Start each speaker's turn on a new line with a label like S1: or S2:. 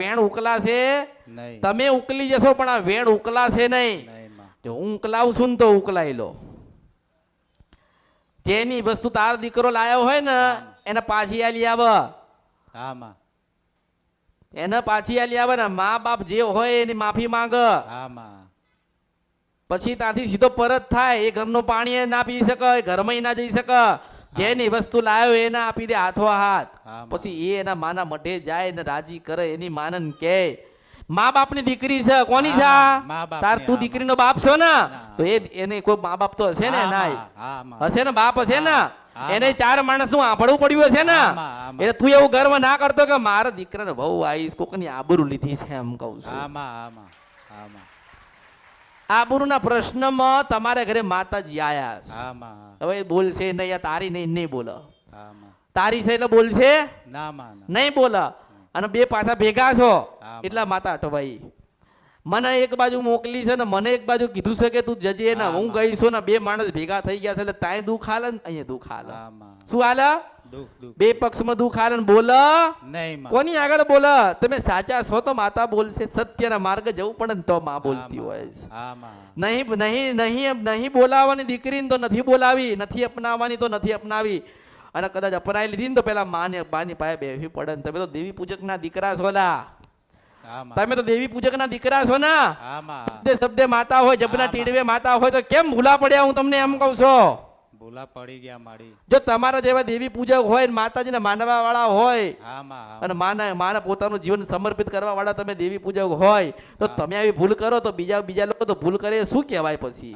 S1: વેણ ઉકલાશે તમે ઉકલી જશો પણ આ વેણ ઉકલાશે નહીં. જો હું ઉકલાવું છું ને તો ઉકલાઈ લો. જેની વસ્તુ તાર દીકરો લાયો હોય ને એને પાછી આલી આવે.
S2: હા માં.
S1: એને પાછી આલી આવે ને મા બાપ જે હોય એની માફી માંગ.
S2: હા માં.
S1: પછી ત્યાંથી સીધો પરત થાય એ ઘરનું પાણી ના પી શકે ઘરમાં ના જઈ શકે. જેની વસ્તુ લાવ્યો એને આપી દે હાથો હાથ. પછી એ એના માના મઢે જાય ને રાજી કરે એની માનન કે મા બાપની દીકરી છે કોની છે તાર તું દીકરીનો બાપ છો ને? તો એ એને કોઈ મા બાપ તો હશે ને
S2: માં
S1: હશે ને બાપ હશે ને? એને ચાર માણસનું આંભળવું પડ્યું હશે ને. એટલે તું એવું ગર્વ ના કરતો કે મારા દીકરાને બહુ આવીશ કોકની આબરૂ લીધી છે એમ કઉ છું.
S2: આમાં આમાં હા માં. હા માં.
S1: આબરૂના પ્રશ્નમાં તમારા ઘરે માતાજી આયા હવે બોલશે નહીં આ તારી નહીં નહીં બોલો. તારી છે એટલે બોલશે? નહીં બોલા. અને બે પાછા ભેગા છો એટલા માતા અટવાઈ. મને એક બાજુ મોકલી છે ને મને એક બાજુ કીધું છે કે તું જજે ના
S2: હું.
S1: ગઈ છું ને બે માણસ ભેગા થઈ ગયા છે એટલે તાય દુઃખ હાલે ને અહીંયા દુઃખ હાલે શું હાલે બે પક્ષમાં દુઃખ હાલે ને બોલ.
S2: નહીં
S1: કોની આગળ બોલ? તમે સાચા છો તો માતા બોલશે સત્યના માર્ગ જવું પડે ને તો માં બોલતી હોય છે. નહીં નહીં નહીં નહીં બોલાવવાની દીકરીને તો નથી બોલાવી નથી અપનાવવાની તો નથી અપનાવી. અને કદાચ અપનાવી લીધી ને તો પેલા માને બાની પાસે બેસવી પડે ને. તમે તો દેવી પૂજકના દીકરા છો લા.
S2: હા માં
S1: તમે તો દેવી પૂજકના દીકરા છો ને. શબ્દે શબ્દે માતા હોય જબના ટીડવે માતા હોય તો કેમ ભૂલા પડ્યા હું તમને એમ કહું છું?
S2: ભૂલા પડી ગયા મારી
S1: જો તમારા જેવા દેવી પૂજક હોય ને માતાજીને માનવા વાળા હોય અને માના માના પોતાનું જીવન સમર્પિત કરવા વાળા તમે દેવી પૂજક હોય તો તમે આવી ભૂલ કરો તો બીજા બીજા લોકો તો ભૂલ કરે શું કહેવાય પછી?